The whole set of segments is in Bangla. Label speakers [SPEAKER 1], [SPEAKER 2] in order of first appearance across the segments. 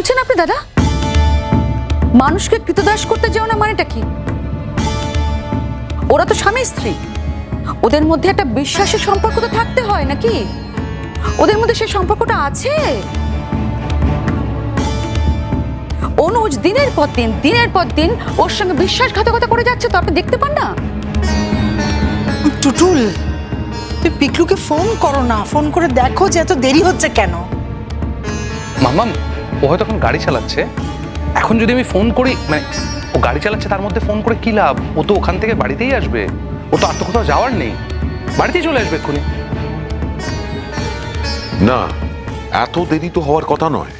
[SPEAKER 1] বলছেন আপনি দাদা? মানুষকে কৃতদাস করতে যেও না মানেটা কি? ওরা তো স্বামী স্ত্রী। ওদের মধ্যে একটা বিশ্বাসের সম্পর্ক তো থাকতে হয় নাকি? ওদের মধ্যে সেই সম্পর্কটা আছে? অনুজ দিনের পর দিন দিনের পর দিন ওর সঙ্গে বিশ্বাসঘাতকতা করে যাচ্ছে তো আপনি দেখতে পান না?
[SPEAKER 2] টুটুল তুই পিকলুকে ফোন করো না। ফোন করে দেখো যে এত দেরি হচ্ছে কেন।
[SPEAKER 3] মামাম ও হয়তো এখন গাড়ি চালাচ্ছে। এখন যদি আমি ফোন করি মানে ও গাড়ি চালাচ্ছে, তার মধ্যে ফোন করে কি লাভ? ও তো ওখান থেকে বাড়িতেই আসবে। ও তো আর তো কোথাও যাওয়ার নেই। বাড়িতেই চলে আসবে এক্ষুনি।
[SPEAKER 4] না, এত দেরি তো হওয়ার কথা নয়।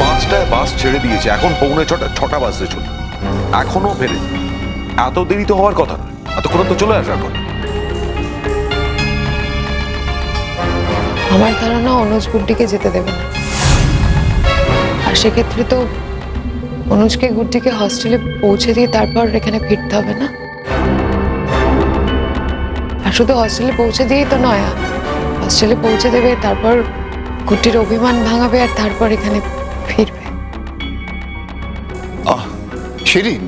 [SPEAKER 4] পাঁচটায় বাস ছেড়ে দিয়েছে, এখন পৌনে ছটা ছটা বাজতে চলে এখনও ফেরে এত দেরি তো হওয়ার কথা নয়। এতক্ষণ তো চলে আসার কথা।
[SPEAKER 5] আমার ধারণা অনুজ গুড্ডিকে যেতে দেবে না। আর সেক্ষেত্রে তো অনুজকে গুড্ডিকে হস্টেলে পৌঁছে দিয়ে তারপর এখানে ফিরতে হবে না? আর শুধু হস্টেলে পৌঁছে দিয়েই তো নয় হস্টেলে পৌঁছে দেবে তারপর গুড্ডির অভিমান ভাঙাবে আর তারপর এখানে ফিরবে।
[SPEAKER 6] আহ শিরিন।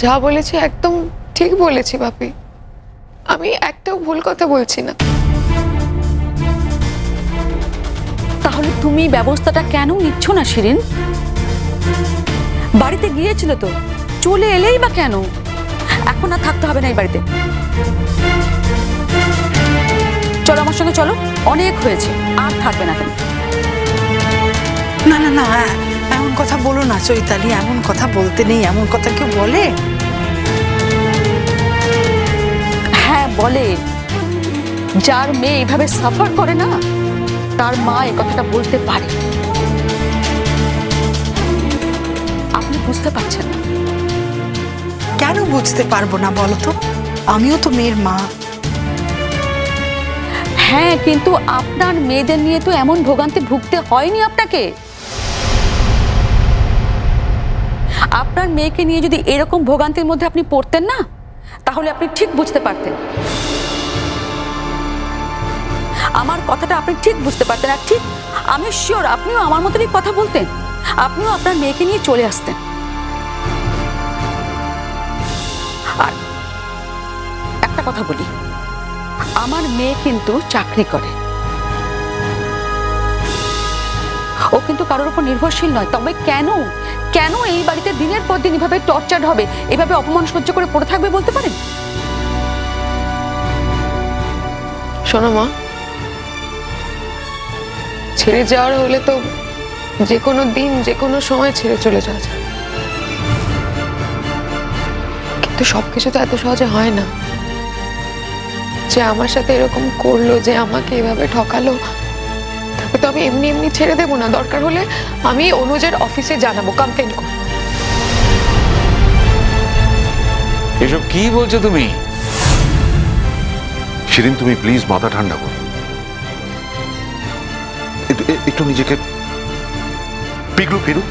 [SPEAKER 5] যা বলেছি একদম ঠিক বলেছি বাপি। আমি একটাও ভুল কথা বলছি না।
[SPEAKER 1] তাহলে তুমি ব্যবস্থাটা কেন নিচ্ছ না শিরিন? বাড়িতে গিয়েছিল তো চলে এলেই বা কেন? এখন আর থাকতে হবে না এই বাড়িতে। চলো আমার সঙ্গে চলো অনেক হয়েছে আর থাকবে না তুমি।
[SPEAKER 2] না না না এমন কথা বলো না চৈতালি এমন কথা বলতে নেই এমন কথা কেউ বলে?
[SPEAKER 1] বলে যার মেয়ে এইভাবে সাফার করে না তার মা এই কথাটা বলতে পারে। আপনি বুঝতে পারছেন না।
[SPEAKER 2] কেন বুঝতে পারব না বলো তো? আমিও তো মেয়ের মা।
[SPEAKER 1] হ্যাঁ কিন্তু আপনার মেয়েদের নিয়ে তো এমন ভোগান্তি ভুগতে হয়নি আপনাকে। আপনার মেয়েকে নিয়ে যদি এরকম ভোগান্তির মধ্যে আপনি পড়তেন না তাহলে আপনি ঠিক বুঝতে পারতেন। আমার কথাটা আপনি ঠিক বুঝতে পারতেন আর ঠিক আমি শিওর আপনিও আমার মতনই কথা বলতেন। আপনিও আপনার মেয়েকে নিয়ে চলে আসতেন। আর একটা কথা বলি, আমার মেয়ে কিন্তু চাকরি করে। ও কিন্তু কারোর উপর নির্ভরশীল নয়। তবে কেন? কেন এই বাড়িতে দিনের পর দিন এভাবে টর্চার হবে? এভাবে অপমান সহ্য করে পড়ে থাকবে বলতে পারেন?
[SPEAKER 5] শোনো মা। ছেড়ে যাওয়ার হলে তো যে কোনো দিন যে কোনো সময় ছেড়ে চলে যাওয়া কিন্তু সবকিছু তো এত সহজে হয় না। যে আমার সাথে এরকম করল, যে আমাকে এভাবে ঠকালো তো আমি এমনি এমনি ছেড়ে দেবো না। দরকার হলে আমি অনুজের অফিসে জানাব কমপ্লেন করব।
[SPEAKER 6] এসব কি বলছো তুমি?
[SPEAKER 4] সেদিন তুমি প্লিজ মাথা ঠান্ডা করো। একটু একটু নিজেকে পিগলু ফিরু।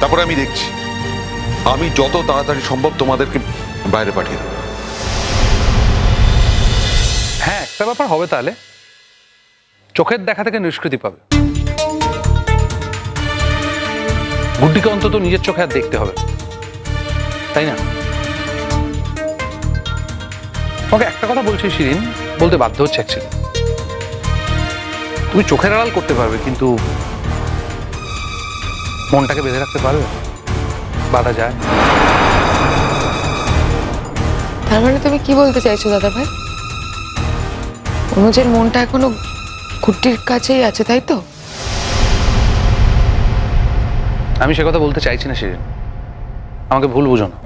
[SPEAKER 4] তারপরে আমি দেখছি। আমি যত তাড়াতাড়ি সম্ভব তোমাদেরকে বাইরে পাঠিয়ে দেবো।
[SPEAKER 3] হ্যাঁ একটা ব্যাপার হবে তাহলে। চোখের দেখা থেকে নিষ্কৃতি পাবে। গুড্ডিকে অন্তত নিজের চোখে আর দেখতে হবে। তাই না? তোমাকে একটা কথা বলছি শিরিন, বলতে বাধ্য হচ্ছে অ্যাকচুয়ালি তুমি চোখের আড়াল করতে পারবে, কিন্তু মনটাকে বেঁধে রাখতে পারবে? বাধা যায়।
[SPEAKER 5] তার মানে তুমি কি বলতে চাইছো দাদা ভাই অনুজের মনটা এখনও গুড্ডির কাছেই আছে, তাই তো?
[SPEAKER 3] আমি সে কথা বলতে চাইছি না সেদিন। আমাকে ভুল বুঝো না।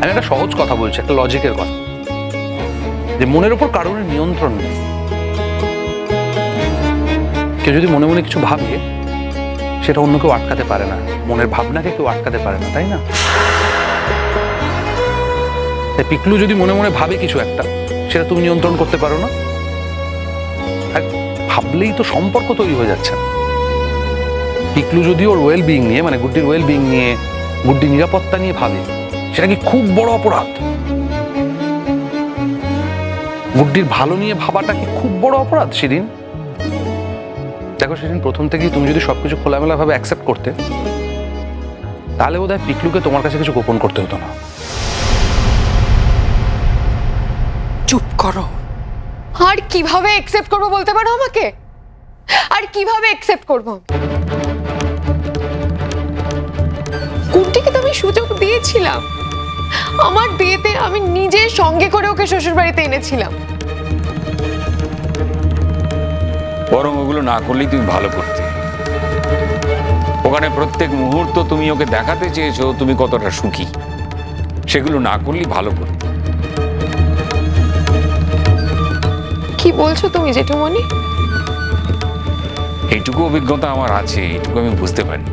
[SPEAKER 3] আমি একটা সহজ কথা বলছি, একটা লজিকের কথা। যে মনের উপর কারোর নিয়ন্ত্রণ নেই। কেউ যদি মনে মনে কিছু ভাবে, সেটা অন্য কেউ আটকাতে পারে না। মনের ভাবনাকে কেউ আটকাতে পারে না, তাই না? পিকলু যদি মনে মনে ভাবে কিছু একটা, সেটা তুমি নিয়ন্ত্রণ করতে পারো না। ভাবলেই তো সম্পর্ক তৈরি হয়ে যাচ্ছে। পিকলু যদি ওর ওয়েল বিং নিয়ে মানে গুড্ডির ওয়েল বিং নিয়ে গুড্ডির নিরাপত্তা নিয়ে ভাবে, সেটা কি খুব বড় অপরাধ? গুড্ডির ভালো নিয়ে ভাবাটা কি খুব বড় অপরাধ সেদিন? দেখো সেদিন প্রথম থেকেই তুমি যদি সবকিছু খোলামেলা ভাবে অ্যাকসেপ্ট করতে, তাহলে বোধহয় পিকলুকে তোমার কাছে কিছু গোপন করতে হতো না।
[SPEAKER 2] চুপ করো।
[SPEAKER 5] আর কীভাবে একসেপ্ট করব বলতে পারো আমাকে? আর কীভাবে একসেপ্ট করব? কুন্টিকে তো আমি সুযোগ দিয়েছিলাম। আমার বিয়েতে আমি নিজে সঙ্গে করে ওকে শ্বশুর বাড়িতে এনেছিলাম।
[SPEAKER 6] বরং ওগুলো না করলেই তুমি ভালো করতে। ওখানে প্রত্যেক মুহূর্ত তুমি ওকে দেখাতে চেয়েছো, তুমি কতটা সুখী। সেগুলো না করলেই ভালো করতে।
[SPEAKER 5] কি বলছো তুমি জেঠুমণি?
[SPEAKER 6] এইটুকু অভিজ্ঞতা আমার আছে এইটুকু আমি বুঝতে পারি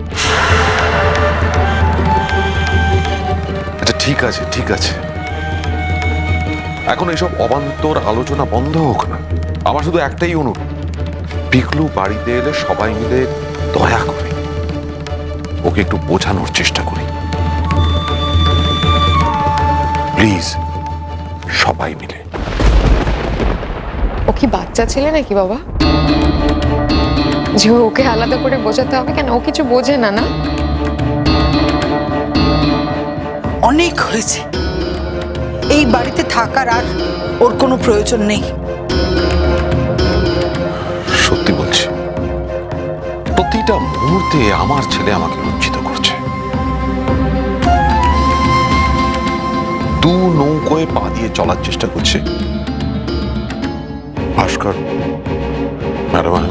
[SPEAKER 4] আচ্ছা ঠিক আছে ঠিক আছে। এখন এইসব অবান্তর আলোচনা বন্ধ হোক না। আমার শুধু একটাই অনুরোধ পিকলু বাড়িতে এলে সবাই মিলে দয়া করে ওকে একটু বোঝানোর চেষ্টা করি। প্লিজ সবাই মিলে।
[SPEAKER 5] কি বাচ্চা ছেলে নাকি বাবা? যে ওকে আলাদা করে বোঝাতে হবে কেন? ও কিছু বোঝে না না?
[SPEAKER 2] অনেক হয়েছে। এই বাড়িতে থাকার আর ওর কোনো প্রয়োজন নেই।
[SPEAKER 4] সত্যি বলছি প্রতিটা মুহূর্তে আমার ছেলে আমাকে লজ্জিত করছে। দু নৌকোয় পা দিয়ে চলার চেষ্টা করছে Bhaskar madam I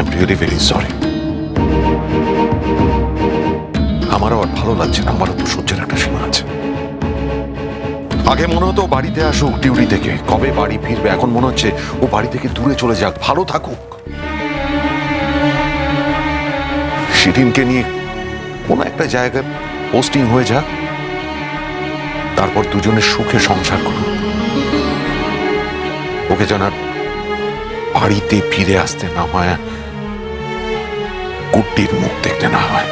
[SPEAKER 4] am really very sorry আমারও আর ভালো লাগছে না আমারও তো সহ্যের একটা সীমা আছে। আগে মনে হতো বাড়িতে আসুক ডিউটি থেকে। কবে বাড়ি ফিরবে? এখন মনে হচ্ছে ও বাড়ি থেকে দূরে চলে যাক, ভালো থাকুক। শিরিনকে নিয়ে কোনো একটা জায়গায় পোস্টিং হয়ে যাক, তারপর দুজনে সুখে সংসার করুক। ওকে যেন আর বাড়িতে ফিরে আসতে না হয় কুট্টির মুখ দেখতে না হয়।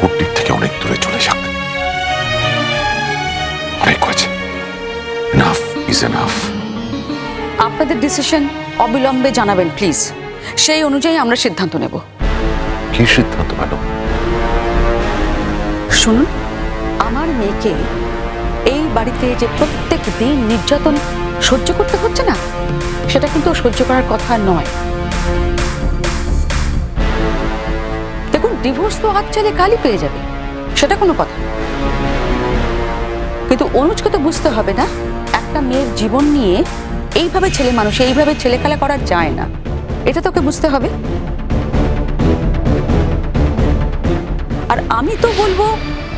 [SPEAKER 4] কুট্টির থেকে অনেক দূরে চলে যাক। অনেক হয়েছে। এনাফ ইজ এনাফ
[SPEAKER 1] আপনাদের ডিসিশন অবিলম্বে জানাবেন প্লিজ সেই অনুযায়ী আমরা সিদ্ধান্ত নেব।
[SPEAKER 4] কি সিদ্ধান্ত ম্যাডাম
[SPEAKER 1] শুনুন আমার মেয়েকে এই বাড়িতে যে প্রত্যেক দিন নির্যাতন সহ্য করতে হচ্ছে না? সেটা কিন্তু সহ্য করার কথা নয়। দেখুন ডিভোর্স তো আজ চাইলে কালই পেয়ে যাবে। সেটা কোনো কথা কিন্তু অনুজকে তো বুঝতে হবে না, একটা মেয়ের জীবন নিয়ে এইভাবে ছেলে মানুষ, এইভাবে ছেলে খেলা করা যায় না। এটা তোকে বুঝতে হবে। আর আমি তো বলব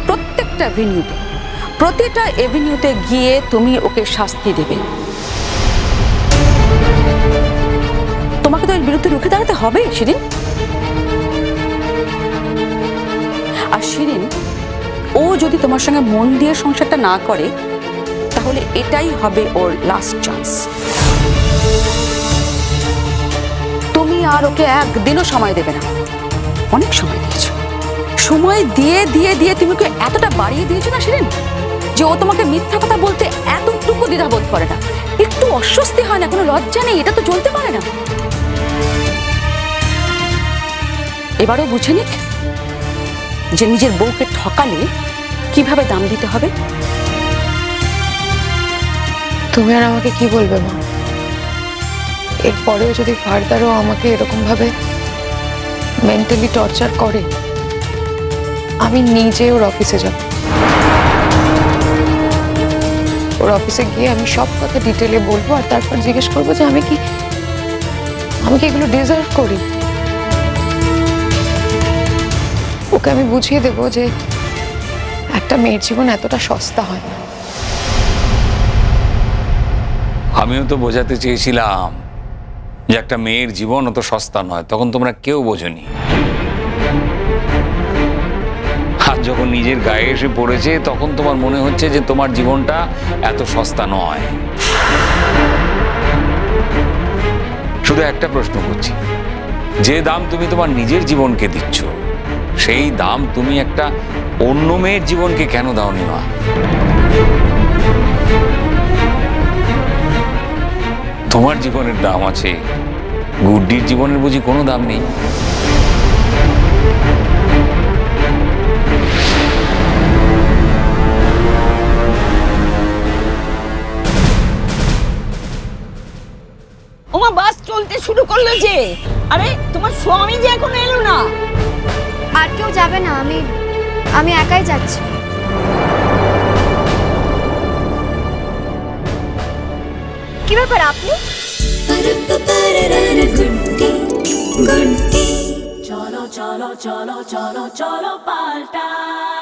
[SPEAKER 1] প্রত্যেকটা এভিনিউতে প্রতিটা এভিনিউতে গিয়ে তুমি ওকে শাস্তি দেবে। এর বিরুদ্ধে রুখে দাঁড়াতে হবে শিরিন আর শিরিন ও যদি তোমার সঙ্গে মন দিয়ে সংসারটা না করে, তাহলে এটাই হবে ওর লাস্ট চান্স তুমি আর ওকে একদিনও সময় দেবে না। অনেক সময় দিয়েছ। সময় দিয়ে দিয়ে দিয়ে তুমি ওকে এতটা বাড়িয়ে দিয়েছ না শিরিন যে ও তোমাকে মিথ্যা কথা বলতে এতটুকু দ্বিধাবোধ করে না। একটু অস্বস্তি হয় না, কোনো লজ্জা নেই, এটা তো চলতে পারে না। এবারও বুঝে নিক যে নিজের বউকে ঠকালে কীভাবে দাম দিতে হবে?
[SPEAKER 5] তুমি আর আমাকে কি বলবে মা? এরপরেও যদি ফার্দারও আমাকে এরকম ভাবে মেন্টালি টর্চার করে, আমি নিজে ওর অফিসে যাব। ওর অফিসে গিয়ে আমি সব কথা ডিটেলে বলব আর তারপর জিজ্ঞেস করব যে আমি কি আমি কি এগুলো ডিজার্ভ করি? ওকে আমি বুঝিয়ে দেবো যে একটা মেয়ের জীবন এতটা সস্তা হয় না।
[SPEAKER 6] আমিও তো বোঝাতে চেয়েছিলাম যে একটা মেয়ের জীবন অত সস্তা নয়, তখন তোমরা কেউ বোঝনি। আর যখন নিজের গায়ে এসে পড়েছে, তখন তোমার মনে হচ্ছে যে তোমার জীবনটা এত সস্তা নয়। শুধু একটা প্রশ্ন করছি। যে দাম তুমি তোমার নিজের জীবনকে দিচ্ছ, সেই দাম তুমি একটা অন্য মেয়ের জীবনকে কেন দাওনি মা? তোমার জীবনের দাম আছে, গুড্ডির জীবনের বুঝি কোনো দাম নেই।
[SPEAKER 7] শুরু করল যে। আরে তোমার স্বামী যে এখন এলো না।
[SPEAKER 8] আর কেউ যাবে না আমি আমি একাই যাচ্ছি। কি ব্যাপার আপনি?
[SPEAKER 9] cholo cholo cholo cholo cholo paltai